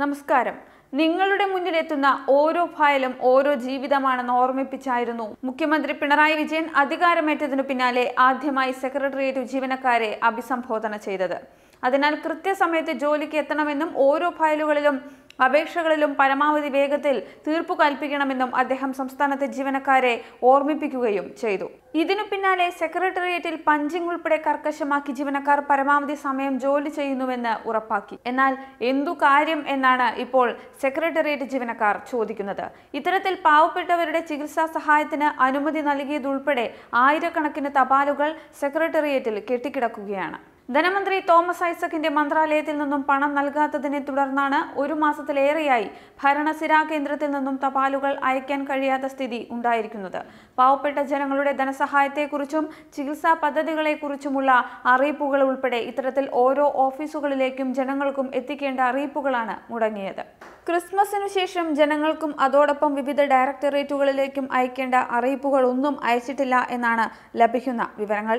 നമസ്കാരം. നിങ്ങളുടെ മുന്നിലെത്തുന്ന ഓരോ ഫയലും ഓരോ ജീവിതമാണെന്ന് ഓർമ്മിപ്പിച്ചായിരുന്നു. മുഖ്യമന്ത്രി പിണറായി വിജയൻ അധികാരമേറ്റതിനു പിന്നാലെ ആദ്യമായി സെക്രട്ടേറിയറ്റ് ജീവനക്കാരെ അഭിസംബോധന ചെയ്തത്. അതിനാൽ കൃത്യസമയത്ത് ജോലിക്ക് എത്തണമെന്നും ഓരോ ഫയലുകളിലും അപേക്ഷകളിലും പരമാവധി വേഗത്തിൽ തീർപ്പു കൽപ്പിക്കണമെന്നും അദ്ദേഹം സംസ്ഥാനത്തെ ജീവനക്കാരെ ഓർമ്മിപ്പിക്കുകയും ചെയ്തു. ഇതിനു പിന്നാലെ സെക്രട്ടേറിയറ്റിൽ പഞ്ചിങ് ഉൾപ്പെടെ കർക്കശമാക്കി ജീവനക്കാർ പരമാവധി സമയം ജോലി ചെയ്യുന്നുവെന്ന് ഉറപ്പാക്കി. എന്നാൽ എന്തു കാര്യം എന്നാണ് ഇപ്പോൾ സെക്രട്ടേറിയറ്റ് ജീവനക്കാർ ചോദിക്കുന്നത്. ഇത്തരത്തിൽ പാവപ്പെട്ടവരുടെ ചികിത്സാ സഹായത്തിന് അനുമതി നൽകിയതുൾപ്പെടെ ആയിരക്കണക്കിന് തപാലുകൾ സെക്രട്ടേറിയറ്റിൽ കെട്ടിക്കിടക്കുകയാണ്. ധനമന്ത്രി തോമസ് ഐസക്കിന്റെ മന്ത്രാലയത്തിൽ നിന്നും പണം നൽകാത്തതിനെ തുടർന്നാണ് ഒരു മാസത്തിലേറെയായി ഭരണസിരാ കേന്ദ്രത്തിൽ നിന്നും തപാലുകൾ അയക്കാൻ കഴിയാത്ത സ്ഥിതി ഉണ്ടായിരിക്കുന്നത്. പാവപ്പെട്ട ജനങ്ങളുടെ ധനസഹായത്തെക്കുറിച്ചും ചികിത്സാ പദ്ധതികളെക്കുറിച്ചുമുള്ള അറിയിപ്പുകൾ ഉൾപ്പെടെ ഇത്തരത്തിൽ ഓരോ ഓഫീസുകളിലേക്കും ജനങ്ങൾക്കും എത്തിക്കേണ്ട അറിയിപ്പുകളാണ് മുടങ്ങിയത്. ക്രിസ്മസിനു ശേഷം ജനങ്ങൾക്കും അതോടൊപ്പം വിവിധ ഡയറക്ടറേറ്റുകളിലേക്കും അയക്കേണ്ട അറിയിപ്പുകൾ ഒന്നും അയച്ചിട്ടില്ല എന്നാണ് ലഭിക്കുന്ന വിവരങ്ങൾ.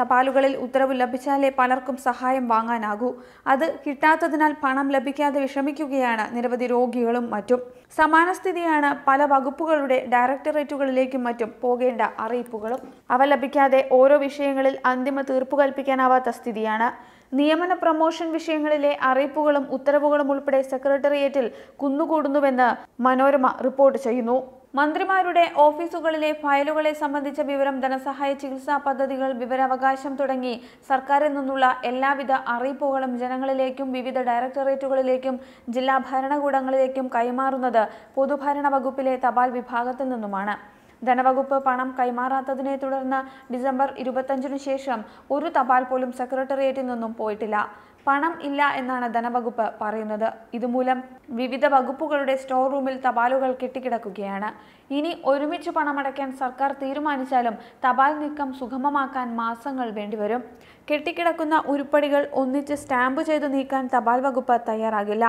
തപാലുകളിൽ ഉത്തരവ് ലഭിച്ചാലേ പലർക്കും സഹായം വാങ്ങാനാകൂ. അത് കിട്ടാത്തതിനാൽ പണം ലഭിക്കാതെ വിഷമിക്കുകയാണ് നിരവധി രോഗികളും മറ്റും. സമാന സ്ഥിതിയാണ് പല വകുപ്പുകളുടെ ഡയറക്ടറേറ്റുകളിലേക്കും മറ്റും പോകേണ്ട അറിയിപ്പുകളും. അവ ലഭിക്കാതെ ഓരോ വിഷയങ്ങളിൽ അന്തിമ തീർപ്പ് കൽപ്പിക്കാനാവാത്ത സ്ഥിതിയാണ്. നിയമന പ്രമോഷൻ വിഷയങ്ങളിലെ അറിയിപ്പുകളും ഉത്തരവുകളും ഉൾപ്പെടെ സെക്രട്ടേറിയറ്റിൽ കുന്നുകൂടുന്നുവെന്ന് മനോരമ റിപ്പോർട്ട് ചെയ്യുന്നു. മന്ത്രിമാരുടെ ഓഫീസുകളിലെ ഫയലുകളെ സംബന്ധിച്ച വിവരം ധനസഹായ ചികിത്സാ പദ്ധതികൾ വിവരാവകാശം തുടങ്ങി സർക്കാരിൽ നിന്നുള്ള എല്ലാവിധ അറിയിപ്പുകളും ജനങ്ങളിലേക്കും വിവിധ ഡയറക്ടറേറ്റുകളിലേക്കും ജില്ലാ ഭരണകൂടങ്ങളിലേക്കും കൈമാറുന്നത് പൊതുഭരണ വകുപ്പിലെ തപാൽ വിഭാഗത്തിൽ നിന്നുമാണ്. ധനവകുപ്പ് പണം കൈമാറാത്തതിനെ തുടർന്ന് ഡിസംബർ ഇരുപത്തഞ്ചിനു ശേഷം ഒരു തപാൽ പോലും സെക്രട്ടേറിയറ്റിൽ നിന്നും പോയിട്ടില്ല. പണം ഇല്ല എന്നാണ് ധനവകുപ്പ് പറയുന്നത്. ഇതുമൂലം വിവിധ വകുപ്പുകളുടെ സ്റ്റോർ റൂമിൽ തപാലുകൾ കെട്ടിക്കിടക്കുകയാണ്. ഇനി ഒരുമിച്ച് പണമടയ്ക്കാൻ സർക്കാർ തീരുമാനിച്ചാലും തപാൽ നീക്കം സുഗമമാക്കാൻ മാസങ്ങൾ വേണ്ടിവരും. കെട്ടിക്കിടക്കുന്ന ഉരുപ്പടികൾ ഒന്നിച്ച് സ്റ്റാമ്പ് ചെയ്തു നീക്കാൻ തപാൽ വകുപ്പ് തയ്യാറാകില്ല.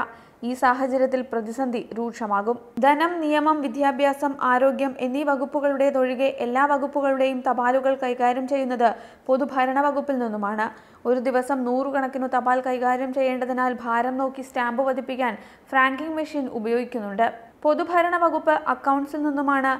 ഈ സാഹചര്യത്തിൽ പ്രതിസന്ധി രൂക്ഷമാകും. ധനം നിയമം വിദ്യാഭ്യാസം ആരോഗ്യം എന്നീ വകുപ്പുകളുടേതൊഴികെ എല്ലാ വകുപ്പുകളുടെയും തപാലുകൾ കൈകാര്യം ചെയ്യുന്നത് പൊതുഭരണ വകുപ്പിൽ നിന്നുമാണ്. ഒരു ദിവസം നൂറുകണക്കിനു തപാൽ കൈകാര്യം ചെയ്യേണ്ടതിനാൽ ഭാരം നോക്കി സ്റ്റാമ്പ് പതിപ്പിക്കാൻ ഫ്രാങ്കിംഗ് മെഷീൻ ഉപയോഗിക്കുന്നുണ്ട്. പൊതുഭരണ വകുപ്പ് അക്കൗണ്ട്സിൽ നിന്നുമാണ്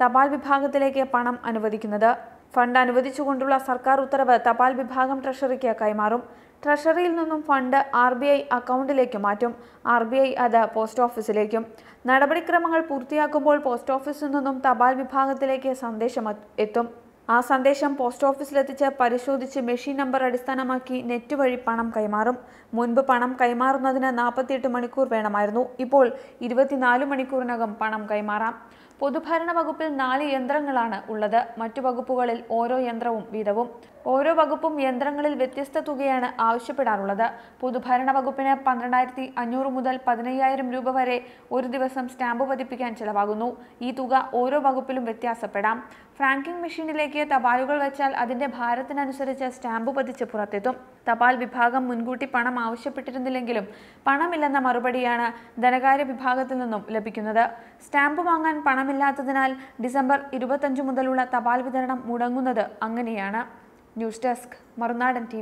തപാൽ വിഭാഗത്തിലേക്ക് പണം അനുവദിക്കുന്നത്. ഫണ്ട് അനുവദിച്ചുകൊണ്ടുള്ള സർക്കാർ ഉത്തരവ് തപാൽ വിഭാഗം ട്രഷറിക്ക് കൈമാറും. ട്രഷറിയിൽ നിന്നും ഫണ്ട് ആർ ബി ഐ അക്കൗണ്ടിലേക്ക് മാറ്റും. ആർ ബി ഐ അത് പോസ്റ്റ് ഓഫീസിലേക്കും. നടപടിക്രമങ്ങൾ പൂർത്തിയാക്കുമ്പോൾ പോസ്റ്റ് ഓഫീസിൽ നിന്നും തപാൽ വിഭാഗത്തിലേക്ക് സന്ദേശം എത്തും. ആ സന്ദേശം പോസ്റ്റ് ഓഫീസിലെത്തിച്ച് പരിശോധിച്ച് മെഷീൻ നമ്പർ അടിസ്ഥാനമാക്കി നെറ്റ് വഴി പണം കൈമാറും. മുൻപ് പണം കൈമാറുന്നതിന് നാൽപ്പത്തിയെട്ട് മണിക്കൂർ വേണമായിരുന്നു. ഇപ്പോൾ ഇരുപത്തിനാല് മണിക്കൂറിനകം പണം കൈമാറാം. പൊതുഭരണ വകുപ്പിൽ നാല് യന്ത്രങ്ങളാണ് ഉള്ളത്. മറ്റു വകുപ്പുകളിൽ ഓരോ യന്ത്രവും വീതവും. ഓരോ വകുപ്പും യന്ത്രങ്ങളിൽ വ്യത്യസ്ത തുകയാണ് ആവശ്യപ്പെടാറുള്ളത്. പൊതുഭരണ വകുപ്പിന് പന്ത്രണ്ടായിരത്തി അഞ്ഞൂറ് മുതൽ പതിനയ്യായിരം രൂപ വരെ ഒരു ദിവസം സ്റ്റാമ്പ് പതിപ്പിക്കാൻ ചിലവാകുന്നു. ഈ തുക ഓരോ വകുപ്പിലും വ്യത്യാസപ്പെടാം. ഫ്രാങ്കിംഗ് മെഷീനിലേക്ക് തപാലുകൾ വെച്ചാൽ അതിന്റെ ഭാരത്തിനനുസരിച്ച് സ്റ്റാമ്പ് പതിച്ച് പുറത്തെത്തും. തപാൽ വിഭാഗം മുൻകൂട്ടി പണം ആവശ്യപ്പെട്ടിരുന്നില്ലെങ്കിലും പണമില്ലെന്ന മറുപടിയാണ് ധനകാര്യ വിഭാഗത്തിൽ നിന്നും ലഭിക്കുന്നത്. സ്റ്റാമ്പ് വാങ്ങാൻ പണമില്ലാത്തതിനാൽ ഡിസംബർ ഇരുപത്തഞ്ച് മുതലുള്ള തപാൽ വിതരണം മുടങ്ങുന്നത് അങ്ങനെയാണ്. ന്യൂസ് ഡെസ്ക് മറുനാടൻ ടി